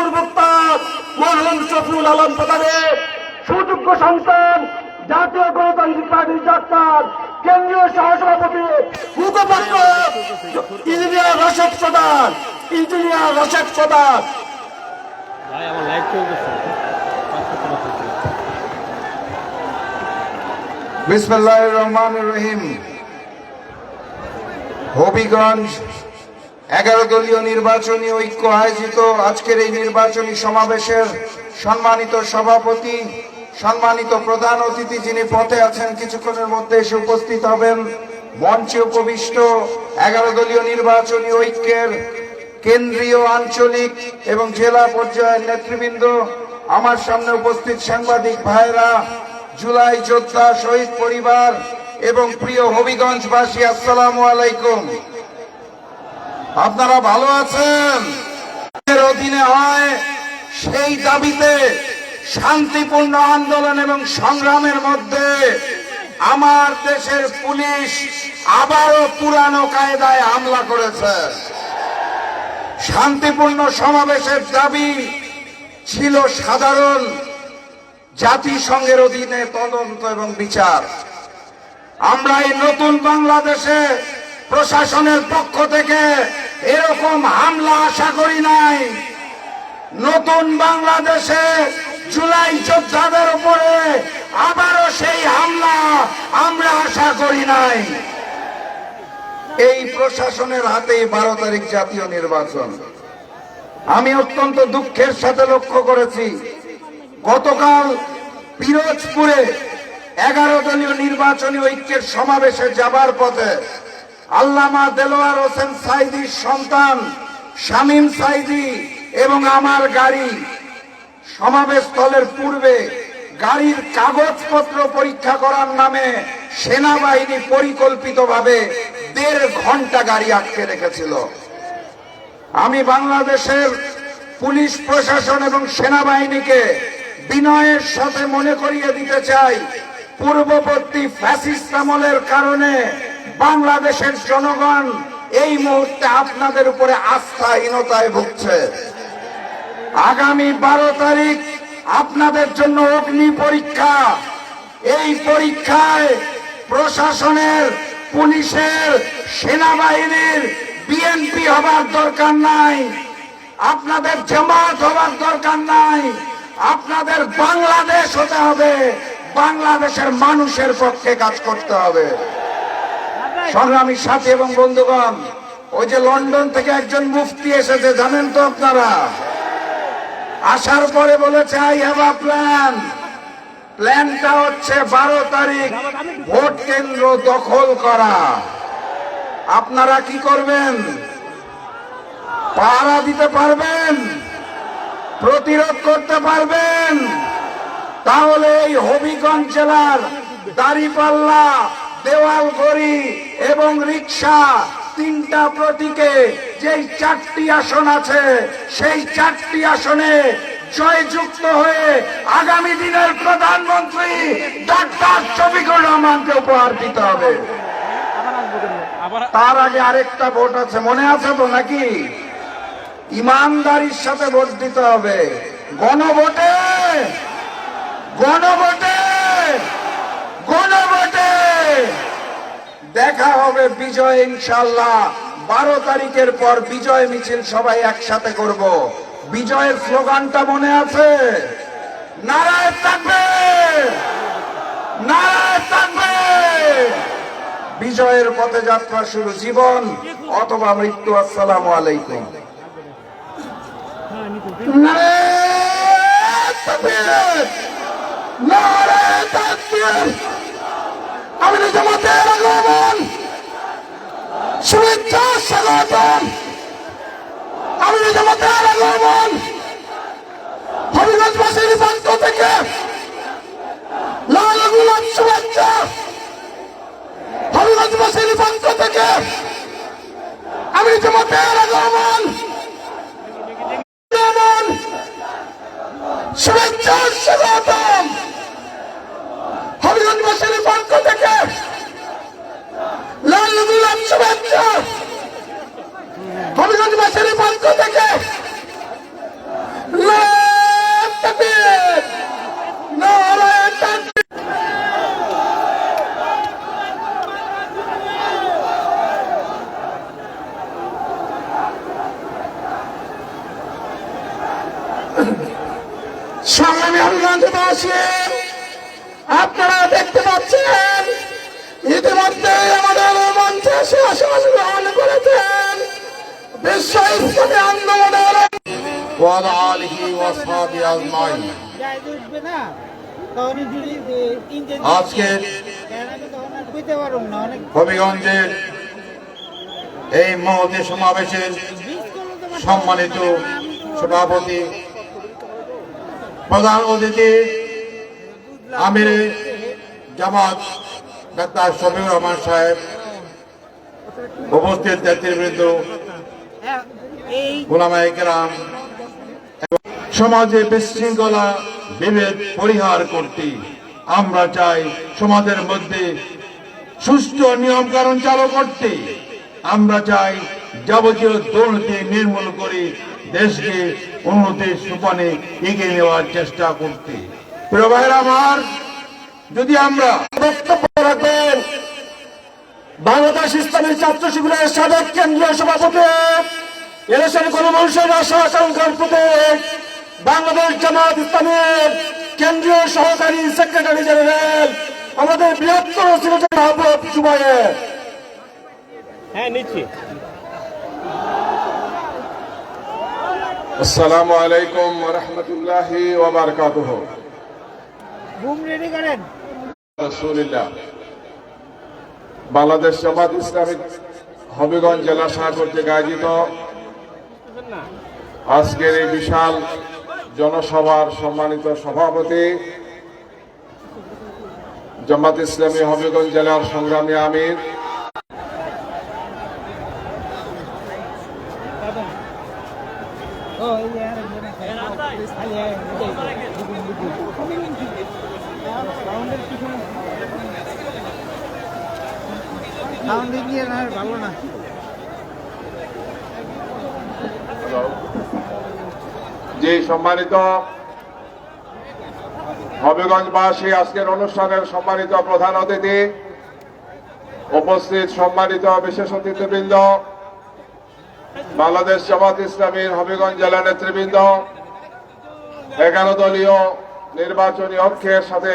কর্মকর্তা মরহুম শফিউল আলম প্রধানের সুযোগ্য সন্তান জাতীয় গণতান্ত্রিক পার্টির ডাক্তার কেন্দ্রীয় সহসভাপতি মুখপাত্র ইঞ্জিনিয়ার রশেদ প্রধান ইঞ্জিনিয়ার রশেদ প্রধান। বিসমুল্লাহ রহমান রহিম হবিগঞ্জ এগারো দলীয় নির্বাচনী ঐক্য আয়োজিত আজকের এই নির্বাচনী সমাবেশের সম্মানিত সভাপতি, সম্মানিত প্রধান অতিথি যিনি পথে আছেন, কিছুক্ষণের মধ্যে এসে উপস্থিত হবেন। মঞ্চে উপবিষ্ট এগারো দলীয় নির্বাচনী ঐক্যের কেন্দ্রীয় আঞ্চলিক এবং জেলা পর্যায়ের নেতৃবৃন্দ, আমার সামনে উপস্থিত সাংবাদিক ভাইরা জুলাই যোদ্ধা, শহীদ পরিবার এবং প্রিয় হবিগঞ্জবাসী, আসসালামু আলাইকুম। আপনারা ভালো আছেন? এর অধীনে হয় সেই দাবিতে শান্তিপূর্ণ আন্দোলন এবং সংগ্রামের মধ্যে আমার দেশের পুলিশ আবারও পুরানো কায়দায় হামলা করেছে। শান্তিপূর্ণ সমাবেশের দাবি ছিল সাধারণ জাতিসংঘের অধীনে তদন্ত এবং বিচার। আমরা এই নতুন বাংলাদেশে প্রশাসনের পক্ষ থেকে এরকম হামলা আশা করি নাই। নতুন বাংলাদেশে জুলাই যোদ্ধাদের উপরে আবারও সেই হামলা আমরা আশা করি নাই। এই প্রশাসনের হাতেই বারো তারিখ জাতীয় নির্বাচন। আমি অত্যন্ত দুঃখের সাথে লক্ষ্য করেছি, গতকাল পিরোজপুরে এগারো দলীয় নির্বাচনী ঐক্যের সমাবেশে যাবার পথে আল্লামা দেলোয়ার হোসেন সাইদির সন্তান, শামীম সাইদি এবং আমার গাড়ি সমাবেশস্থলের পূর্বে গাড়ির কাগজপত্র পরীক্ষা করার নামে সেনাবাহিনী পরিকল্পিতভাবে দেড় ঘণ্টা গাড়ি আটকে রেখেছিল। আমি বাংলাদেশের পুলিশ প্রশাসন এবং সেনাবাহিনীকে বিনয়ের সাথে মনে করিয়ে দিতে চাই, পূর্ববর্তী ফ্যাসিস্ট আমলের কারণে বাংলাদেশের জনগণ এই মুহূর্তে আপনাদের উপরে আস্থাহীনতায় ভুগছে। আগামী বারো তারিখ আপনাদের জন্য অগ্নি পরীক্ষা। এই পরীক্ষায় প্রশাসনের, পুলিশের, সেনাবাহিনীর বিএনপি হবার দরকার নাই। আপনাদের জামাত হবার দরকার নাই। আপনাদের বাংলাদেশ হতে হবে। বাংলাদেশের মানুষের পক্ষে কাজ করতে হবে। সংগ্রামী সাথী এবং বন্ধুগণ, ওই যে লন্ডন থেকে একজন মুফতি এসেছে, জানেন তো আপনারা? আসার পরে বলেছে আই হ্যাভ আ প্ল্যান প্ল্যানটা হচ্ছে বারো তারিখ, ভোট কেন্দ্র দখল করা। আপনারা কি করবেন? পাহারা দিতে পারবেন? প্রতিরোধ করতে পারবেন? তাহলে এই হবিগঞ্জ জেলার দাড়িপাল্লা দেওয়ালগড়ি এবং রিক্সা তিনটা প্রতীকে যেই চারটি আসন আছে, সেই চারটি আসনে জয়যুক্ত হয়ে আগামী দিনের প্রধানমন্ত্রী ডাক্তার শফিকুর রহমানকে উপহার দিতে হবে। তার আগে আরেকটা ভোট আছে, মনে আছে তো নাকি? ইমানদারির সাথে ভোট দিতে হবে। গণভোটে! গণভোটে! গণভোটে! দেখা হবে বিজয় ইনশাল্লাহ বারো তারিখের পর বিজয় মিছিল সবাই একসাথে করব। বিজয়ের স্লোগানটা মনে আছে? নারায় থাকবে! থাকবে! বিজয়ের পথে যাত্রা শুরু, জীবন অথবা মৃত্যু, আসসালাম আলাইকুম। নারায়ে তাকবীর! নারায়ে তাকবীর! আমি জামাতের আগমন শুভেচ্ছা, স্বাগতম। আমি জামাতের আগমন হবিগঞ্জবাসীর পক্ষ থেকে লাল গোলাপ শুভেচ্ছা। হবিগঞ্জবাসীর পক্ষ থেকে আমি জামাতের আগমন শুভেচ্ছা, স্বাগতম। হবিগঞ্জের এই মহতে সমাবেশের সম্মানিত সভাপতি প্রধান অতিথি আমির জামাত ডাক্তার শফিউর রহমান সাহেব উপস্থিত নেতৃবৃন্দ গোলামাইকেরাম সমাজে বিশৃঙ্খলা, বিভেদ, পরিহার করতে। আমরা চাই সমাজের মধ্যে সুষ্ঠু নিয়ম কানুন চালু করতে। আমরা চাই যাবতীয় দুর্নীতি নির্মূল করে দেশকে উন্নতির সোপানে এগিয়ে নেওয়ার চেষ্টা করতে। ভাইয়েরা আমার, যদি আমরা বাংলাদেশ ইসলামী ছাত্র শিবিরের সাবেক কেন্দ্রীয় সভাপতি, এদেশের কোন মানুষের আশা আকাঙ্ক্ষার প্রতীক বাংলাদেশ জামাত ইসলামের কেন্দ্রীয় সহকারী সেক্রেটারি জেনারেল আমাদের বৃহত্তর সিলেটের আহ্বায়ক হ্যাঁ নিচ্ছি। আসসালামু আলাইকুম রহমতুল্লাহি ওবরকাতুহ ঘুম রেডি করেন। রসুলিল্লাহ বাংলাদেশ জামাত ইসলামিক হবিগঞ্জ জেলা শাখা কর্তৃক আয়োজিত আজকের এই বিশাল জনসভার সম্মানিত সভাপতি জামাত ইসলামী হবিগঞ্জ জেলার সংগ্রামী আমির ও এই যে আরেকজন আছে। খালি আয়, এটাই তো, দুগুণ, দুগুণ। সাউন্ডের পিছনে সাউন্ড দিয়ে না ভালো না যে সম্মানিত হবিগঞ্জবাসী, আজকের অনুষ্ঠানের সম্মানিত প্রধান অতিথি, উপস্থিত সম্মানিত বিশেষ অতিথিবৃন্দ, বাংলাদেশ জামাত ইসলামীর হবিগঞ্জ জেলা নেতৃবৃন্দ, এগারো দলীয় নির্বাচনী অক্ষের সাথে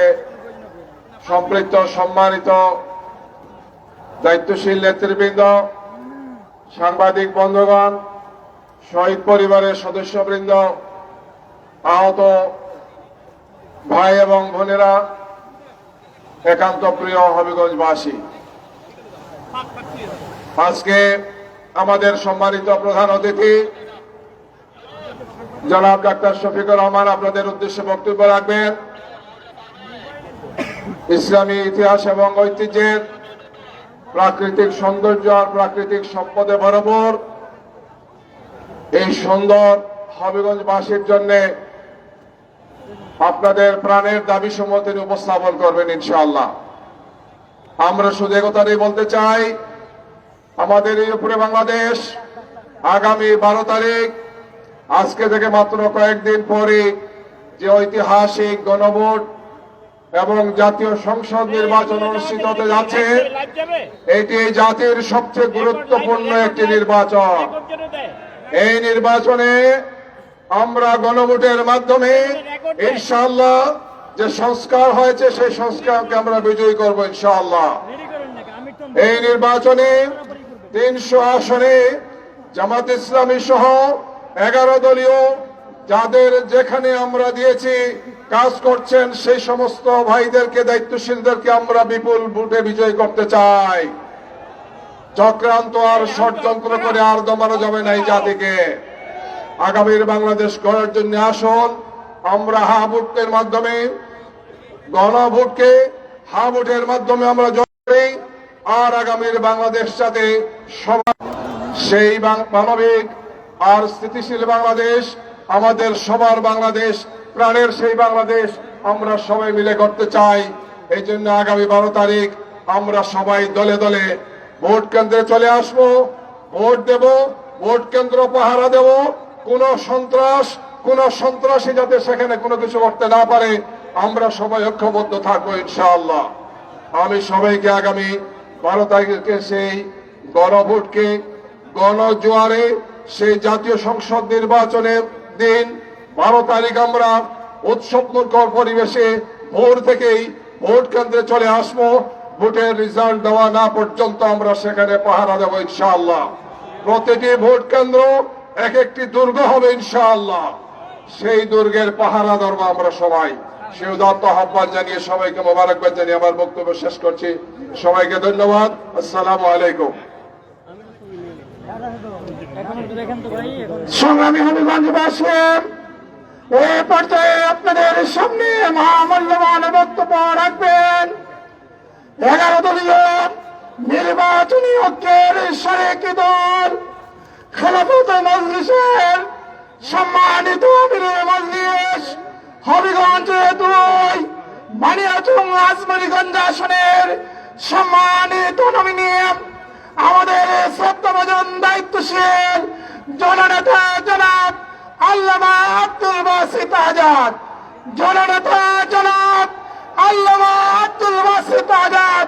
সম্পৃক্ত সম্মানিত দায়িত্বশীল নেতৃবৃন্দ, সাংবাদিক বন্ধুগণ, শহীদ পরিবারের সদস্যবৃন্দ আহত ভাই এবং বোনেরা, একান্ত প্রিয় হবিগঞ্জবাসী। আজকে আমাদের সম্মানিত প্রধান অতিথি, জনাব ডাক্তার শফিকুর রহমান, আপনাদের উদ্দেশ্যে বক্তব্য রাখবেন। ইসলামী ইতিহাস এবং ঐতিহ্যের প্রাকৃতিক সৌন্দর্য আর প্রাকৃতিক সম্পদে বরাবর এই সুন্দর হবিগঞ্জবাসীর জন্য আপনাদের প্রাণের দাবি সমূহ তিনি উপস্থাপন করবেন ইনশাআল্লাহ। আমরা শুধু একথাই বলতে চাই, আমাদের এই উপরে বাংলাদেশ আগামী বারো তারিখ, আজকে থেকে মাত্র কয়েকদিন পরে যে ঐতিহাসিক গণভোট এবং জাতীয় সংসদ নির্বাচন অনুষ্ঠিত হতে যাচ্ছে, এটি জাতির সবচেয়ে গুরুত্বপূর্ণ একটি নির্বাচন। এই নির্বাচনে আমরা গণভোটের মাধ্যমে ইনশাআল্লাহ যে সংস্কার হয়েছে সেই সংস্কারকে আমরা বিজয়ী করব ইনশাআল্লাহ। এই নির্বাচনে তিনশো আসনে জামাত ইসলামী সহ এগারো দলীয় যাদের যেখানে আমরা দিয়েছি কাজ করছেন সেই সমস্ত ভাইদেরকে দায়িত্বশীলদেরকে আমরা বিপুল ভোটে বিজয় করতে চাই। চক্রান্ত আর ষড়যন্ত্র করে আর দমানো যাবে না এই জাতিকে। আগামীর বাংলাদেশ করার জন্য আসল আমরা হা ভোটের মাধ্যমে গণভোটকে হা ভোটের মাধ্যমে আমরা জয় আর আগামীর বাংলাদেশ সাথে সবার, সেই মানবিক আর স্থিতিশীল বাংলাদেশ, আমাদের সবার বাংলাদেশ, প্রাণের সেই বাংলাদেশ আমরা সবাই মিলে করতে চাই। এই জন্য আগামী বারো তারিখ আমরা সবাই দলে দলে ভোট কেন্দ্রে চলে আসব। ভোট দেব, ভোট কেন্দ্র পাহারা দেব। কোন সন্ত্রাস, কোন সন্ত্রাসী যাতে সেখানে কোনো কিছু করতে না পারে, আমরা সবাই ঐক্যবদ্ধ থাকব ইনশাআল্লাহ। আমি সবাইকে আগামী বারো তারিখে সেই গণভোটকে, গণজোয়ারে সেই জাতীয় সংসদ নির্বাচনের দিন, বারো তারিখ আমরা উৎসবমুখর পরিবেশে ভোর থেকেই ভোট কেন্দ্রে চলে আসব। ভোটের রেজাল্ট দেওয়া না পর্যন্ত আমরা সেখানে পাহারা দেবো ইনশাআল্লাহ। প্রতিটি ভোট কেন্দ্র এক একটি দুর্গ হবে ইনশাআল্লাহ। সেই দুর্গের পাহারা ধরবো আমরা সবাই। সে উদাত্ত আহ্বান জানিয়ে সবাইকে মোবারকবাদ জানিয়ে আমার বক্তব্য শেষ করছি। সবাইকে ধন্যবাদ। আসসালামু আলাইকুম। সংগ্রামী হবিগঞ্জবাসী এ পর্যায়ে আপনাদের সামনে মহামূল্যবান বক্তব্য রাখবেন। এগারো দলীয় নির্বাচনী ঐক্যের সারেকি দল খেলাফত মজলিসের সম্মানিত মজলিস, হবিগঞ্জ দুই বানিয়াচং আজমারিগঞ্জ আসনের সম্মানিত নমিনিয়ম আমাদের শ্রদ্ধাভাজন দায়িত্বশীল জননেতা জনাব আল্লামা আব্দুল বাসিত আজাদ। জননেতা জনাব আল্লামা আব্দুল বাসিত আজাদ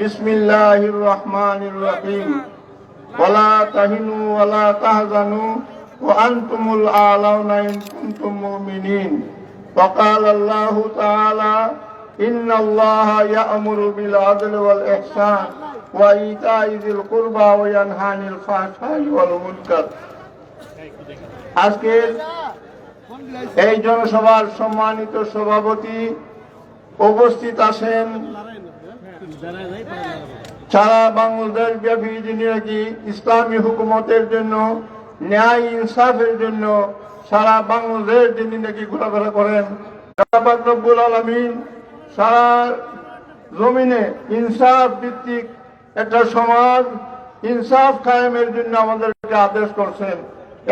بسم الله الرحمن الرحيم ولا تهنوا ولا تحزنوا وأنتم الأعلون إن كنتم مؤمنين وقال الله تعالى إن الله يأمر بالعدل والإحسان وإيتاء ذي القربى وينهى عن الفحشاء والمنكر আজকের এই জনসভার সম্মানিত সভাপতি উপস্থিত আছেন সারা বাংলাদেশ ব্যাপী যিনি নাকি ইসলামী হুকুমতের জন্য, ন্যায় ইনসাফের জন্য সারা বাংলাদেশ যিনি নাকি ঘোরাফেরা করেন রব্বুল আলমিন সারা জমিনে ইনসাফ ভিত্তিক একটা সমাজ ইনসাফ কায়েমের জন্য আমাদেরকে আদেশ করছেন,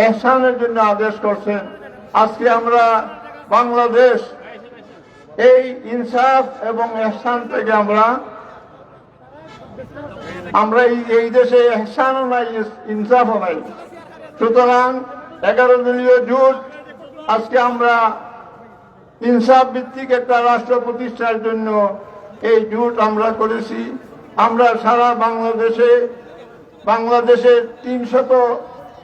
এহসানের জন্য আদেশ করছেন। আজকে আমরা বাংলাদেশ এই ইনসাফ এবং এহসান থেকে আমরা আমরা এই- দেশে এহসানও নাই ইনসাফও নাই। সুতরাং এগারো দলীয় জোট আজকে আমরা ইনসাফ ভিত্তিক একটা রাষ্ট্র প্রতিষ্ঠার জন্য এই জোট আমরা করেছি। আমরা সারা বাংলাদেশে, বাংলাদেশের তিনশত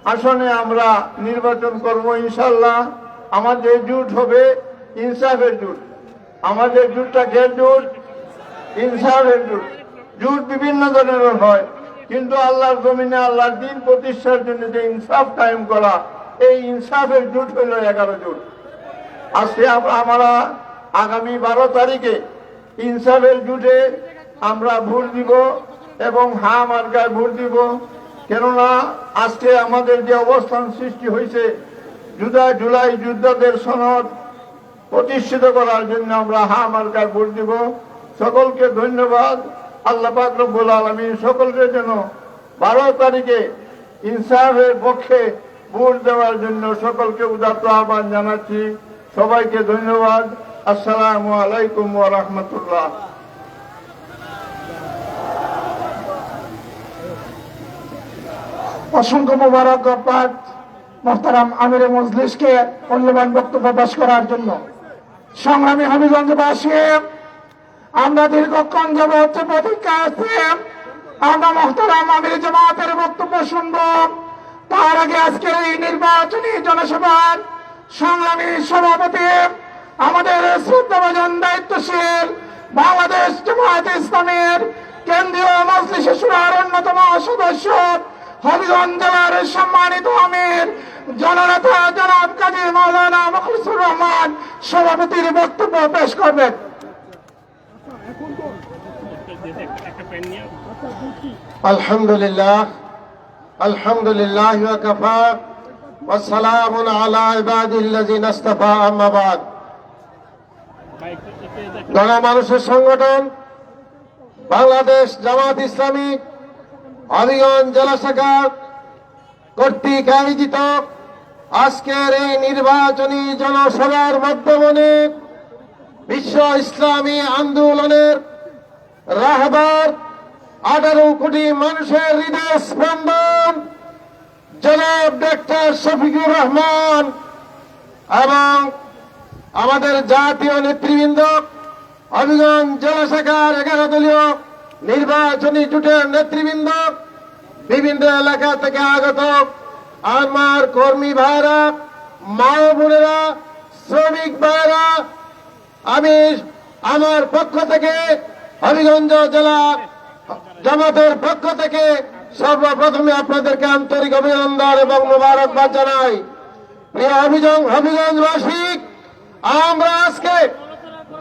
আসনে আমরা নির্বাচন করব ইনশাল্লাহ। আমাদের জোট হবে, ইনসাফের জোট। আমাদের জোটটা কে জোট, ইনসাফের জোট। জোট বিভিন্ন ধরনের হয়, কিন্তু আল্লাহর জমিনে আল্লাহর দিন প্রতিষ্ঠার জন্য যে ইনসাফ কায়েম করা, এই ইনসাফের জুট হইল এগারো জুট। আজকে আম- আমরা আগামী বারো তারিখে ইনসাফের জুটে আমরা ভোট দিব এবং হা মার্কায় ভোট দিব। কেননা আজকে আমাদের যে অবস্থান সৃষ্টি হয়েছে জুদা জুলাই যুদ্ধদের সনদ প্রতিষ্ঠিত করার জন্য আমরা হা মার্কায় ভোট দিব। সকলকে ধন্যবাদ। আল্লাহ রব্বুল আলমী সকলকে যেন বারো তারিখে ইনসাফের পক্ষে ভোট দেওয়ার জন্য সকলকে উদাত্ত আহ্বান জানাচ্ছি। সবাইকে ধন্যবাদ। আসসালামু আলাইকুম রাহমাতুল্লাহ। অসংখ্য মোবারক মোহতারাম আমির মজলিসকে মূল্যবান বক্তব্য পেশ করার জন্য। সংগ্রামী হবিগঞ্জবাসী আমরা দীর্ঘক্ষণ যাবত প্রতীক্ষা আছে আমরা মোহতারাম আমির জামাতের বক্তব্য শুনব। তার আগে আজকের এই নির্বাচনী জনসভার সংগ্রামী সভাপতি, আমাদের শ্রদ্ধাভাজন দায়িত্বশীল বাংলাদেশ জামায়াত ইসলামের কেন্দ্রীয় মজলিস সুরার অন্যতম সদস্য, হবিগঞ্জ জেলার সম্মানিত আমির, জননেতা জনাব কাজী মাওলানা মখলিসুর রহমান সভাপতির বক্তব্য পেশ করবেন একটা পেন নিয়ে الحمد لله الحمد لله وكفى والسلام على عباده الذين اصطفى أما بعد বাইক গণমানুষের সংগঠন বাংলাদেশ জামাত ইসলামী হবিগঞ্জ জেলা শাখা কর্তৃক আয়োজিত আজকের এই নির্বাচনী জনসভার মাধ্যমে বিশ্ব ইসলামী আন্দোলনের রাহবার আঠারো কোটি মানুষের হৃদয় স্পন্দন। জনাব ডাক্তার শফিকুর রহমান এবং আমাদের জাতীয় নেতৃবৃন্দ হবিগঞ্জ জনশাখার এগারো দলীয় নির্বাচনী জোটের নেতৃবৃন্দ, বিভিন্ন এলাকা থেকে আগত আমার কর্মী ভাইরা, মা বোনেরা, শ্রমিক ভাইরা, আমি আমার পক্ষ থেকে হবিগঞ্জ জেলা জামাতের পক্ষ থেকে সর্বপ্রথমে আপনাদেরকে আন্তরিক অভিনন্দন এবং মোবারকবাদ জানাই। অভিযোগ হবিগঞ্জবাসী আমরা আজকে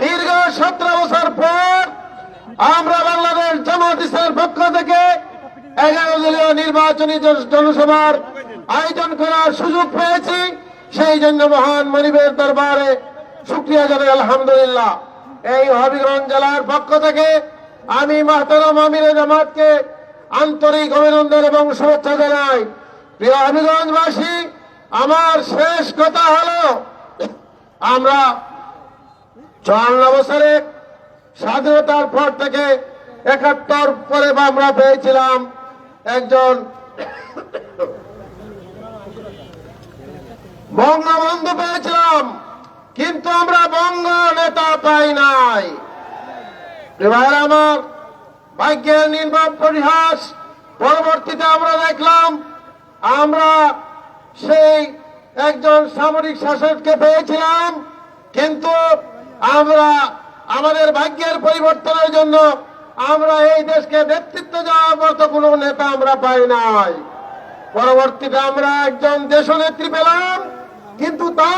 দীর্ঘ সতেরো বছর পর আমরা বাংলাদেশ জামাত ইসলামের পক্ষ থেকে এগারো দলীয় নির্বাচনী জনসভার আয়োজন করার সুযোগ পেয়েছি। সেই জন্য মহান মনিবের দরবারে শুক্রিয়া জানাই, আলহামদুলিল্লাহ। এই হবিগঞ্জ জেলার পক্ষ থেকে আমি মাহতারাম আমিরে জামাতকে আন্তরিক অভিনন্দন এবং শুভেচ্ছা জানাই। প্রিয় হবিগঞ্জবাসী, আমার শেষ কথা হলো, আমরা চুয়ান্ন বছরে স্বাধীনতার পর থেকে একাত্তর পরে আমরা পেয়েছিলাম একজন বঙ্গবন্ধু পেয়েছিলাম, কিন্তু আমরা বঙ্গ নেতা পাই নাই। এবার আমার ভাগ্যের নির্মম পরিহাস পরবর্তীতে আমরা দেখলাম, আমরা সেই একজন সামরিক শাসককে পেয়েছিলাম, কিন্তু আমরা আমাদের ভাগ্যের পরিবর্তনের জন্য আমরা এই দেশকে নেতৃত্ব দেওয়ার মতো কোনো নেতা আমরা পাই নাই। পরবর্তীতে আমরা একজন দেশ নেত্রী পেলাম, কিন্তু তা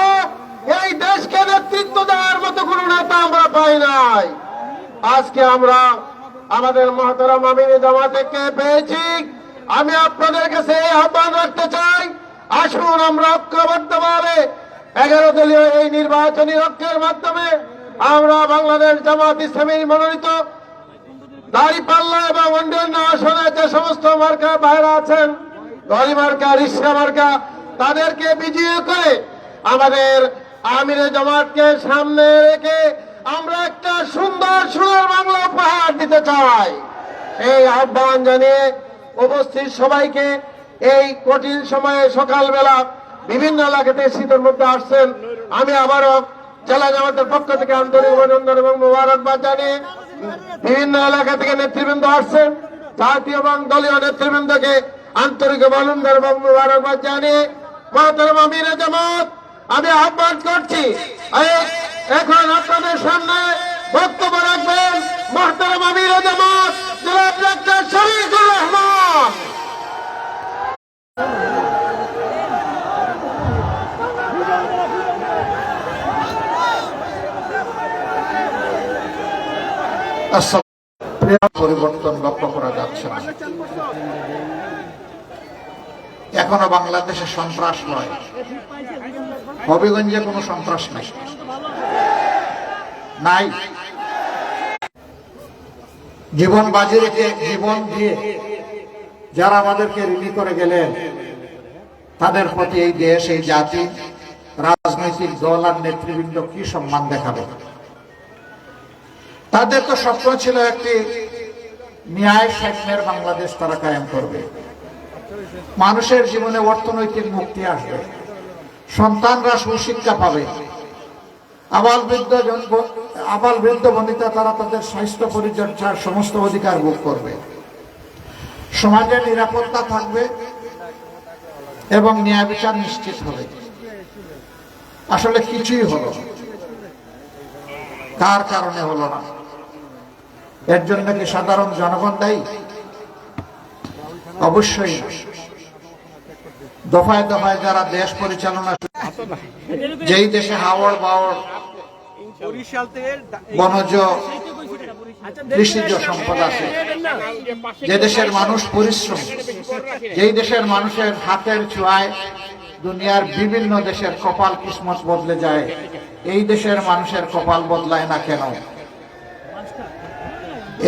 এই দেশকে নেতৃত্ব দেওয়ার মতো কোনো নেতা আমরা পাই নাই। আজকে আমরা আমাদের মহাতারাম আমির জামাতেকে পেয়েছি? আমি আপনাদের কাছে আহ্বান রাখতে চাই। আসুন আমরা ঐক্যবদ্ধভাবে এগারো দলীয় এই নির্বাচনী ঐক্যের মাধ্যমে আমরা বাংলাদেশ জামাত ইসলামী মনোনীত দাঁড়িপাল্লা এবং অন্যান্য আসনে যে সমস্ত মার্কা বাইরে আছেন দলি মার্কা, রিক্সা মার্কা, তাদেরকে বিজয়ী করে আমাদের আমিরে জামাতকে সামনে রেখে আমরা একটা সুন্দর সুন্দর বাংলা উপহার দিতে চাই। এই আহ্বান জানিয়ে উপস্থিত সবাইকে এই কঠিন সময়ে সকালবেলা বিভিন্ন এলাকাতে শীতের মধ্যে আসছেন। আমি আবারও জেলা জামাতের পক্ষ থেকে আন্তরিক অভিনন্দন এবং মোবারকবাদ জানিয়ে বিভিন্ন এলাকা থেকে নেতৃবৃন্দ আসছেন। জাতীয় এবং দলীয় নেতৃবৃন্দকে আন্তরিক অভিনন্দন এবং মোবারকবাদ জানিয়ে মহাতরম আমির জামাত আমি আহ্বান করছি এখন আপনাদের সামনে বক্তব্য রাখবেন পরিবর্তন লক্ষ্য করা যাচ্ছে না। এখনও বাংলাদেশে সন্ত্রাস নয়। হবিগঞ্জে কোনো সন্ত্রাস নাই। নাই। জীবন বাজি রেখে জীবন দিয়ে যারা আমাদেরকে ঋণী করে গেলেন, তাদের প্রতি এই দেশ, এই জাতি, রাজনৈতিক দল আর নেতৃবৃন্দ কি সম্মান দেখাবে? তাদের তো স্বপ্ন ছিল একটি ন্যায় সাম্যের বাংলাদেশ তারা কায়েম করবে। মানুষের জীবনে অর্থনৈতিক মুক্তি আসবে। সন্তানরা সুশিক্ষা পাবে। আবাল বৃদ্ধ আবাল বৃদ্ধ বনিতা, তারা তাদের স্বাস্থ্য পরিচর্যার সমস্ত অধিকার ভোগ করবে। সমাজের নিরাপত্তা থাকবে এবং ন্যায় বিচার নিশ্চিত হবে। আসলে কিছুই হলো কার কারণে হলো না? এর জন্য কি সাধারণ জনগণ দায়ী? অবশ্যই। দফায় দফায় যারা দেশ পরিচালনা যেই দেশে হাওড়, বাওড় বনজ কৃষিজ সম্পদ আছে, যে দেশের মানুষ পরিশ্রম, যেই দেশের মানুষের হাতের ছোঁয়ায় দুনিয়ার বিভিন্ন দেশের কপাল কিসমত বদলে যায়, এই দেশের মানুষের কপাল বদলায় না কেন?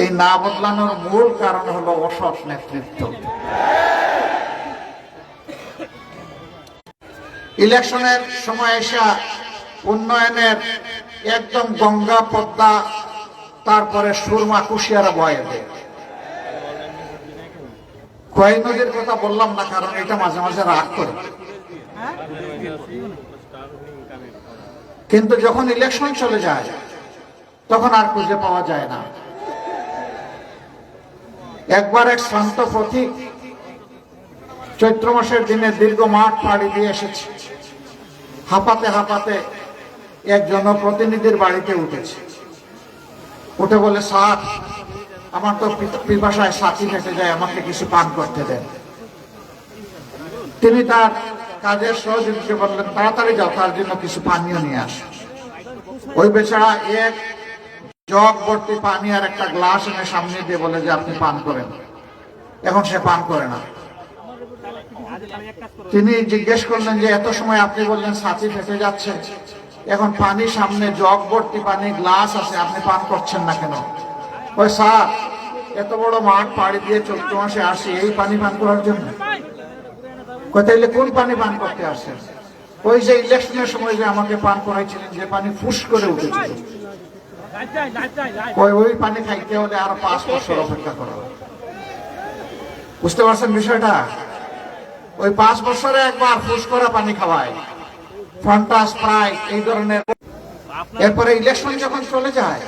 এই না বদলানোর মূল কারণ হলো অসৎ নেতৃত্ব। ইলেকশনের সময় এসা উন্নয়নের একদম গঙ্গা পদ্মা, তারপরে সুরমা কুশিয়ারা বয়ে দেয় কয় নদীর কথা বললাম না, কারণ এটা মাঝে মাঝে রাগ করে। কিন্তু যখন ইলেকশন চলে যায়, তখন আর খুঁজে পাওয়া যায় না। একবার এক শ্রান্ত পথিক চৈত্র মাসের দিনে দীর্ঘ মাঠ পাড়ি দিয়ে এসেছে। হাঁপাতে হাঁপাতে এক জনপ্রতিনিধির বাড়িতে উঠেছে। উঠে বলে, স্যার, আমার তো পিপাসায় সাথী ফেসে যায়, আমাকে কিছু পান করতে দেন। তিনি তার কাজের সহযোগীকে বললেন তাড়াতাড়ি যাও, তার জন্য কিছু পানীয় নিয়ে আস। ওই বেচারা এক জগ ভর্তি পানি আর একটা গ্লাস এনে সামনে দিয়ে বলে যে, আপনি পান করেন। এখন সে পান করে না। তিনি জিজ্ঞেস করলেন যে, এত সময় আপনি বললেন সাথী ফেসে যাচ্ছে। এখন পানি সামনে, জগ ভর্তি পানি, গ্লাস আছে, আপনি পান করছেন না কেন? ওই স্যার, এত বড় মাঠ, পাড়ি দিয়ে চৈত্র মাসে আসি, এই পানি পান করার জন্য? কোথায় কোন পানি পান করতে আসছেন ওই যে ইলেকশনের সময় যে আমাকে পান করাইছিলেন, যে পানি ফুস করে উঠেছিল। ওই ওই পানি খাইতে হলে আরও পাঁচ বছর অপেক্ষা করা। বুঝতে পারছেন বিষয়টা? ওই পাঁচ বছরে একবার ফুস করা পানি খাওয়ায়। ফন্টা স্প্রাইট এই ধরনের। এরপরে ইলেকশন যখন চলে যায়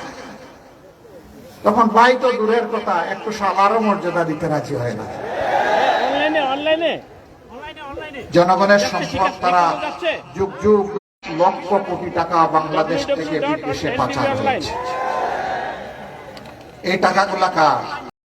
তখন ভাই তো দূরের কথা একটু সালারও মর্যাদা দিতে রাজি হয় না। জনগণের সম্পদ তারা যুগ যুগ লক্ষ কোটি টাকা বাংলাদেশ থেকে বিদেশে পাচার হয়েছে। এই টাকাগুলা কার?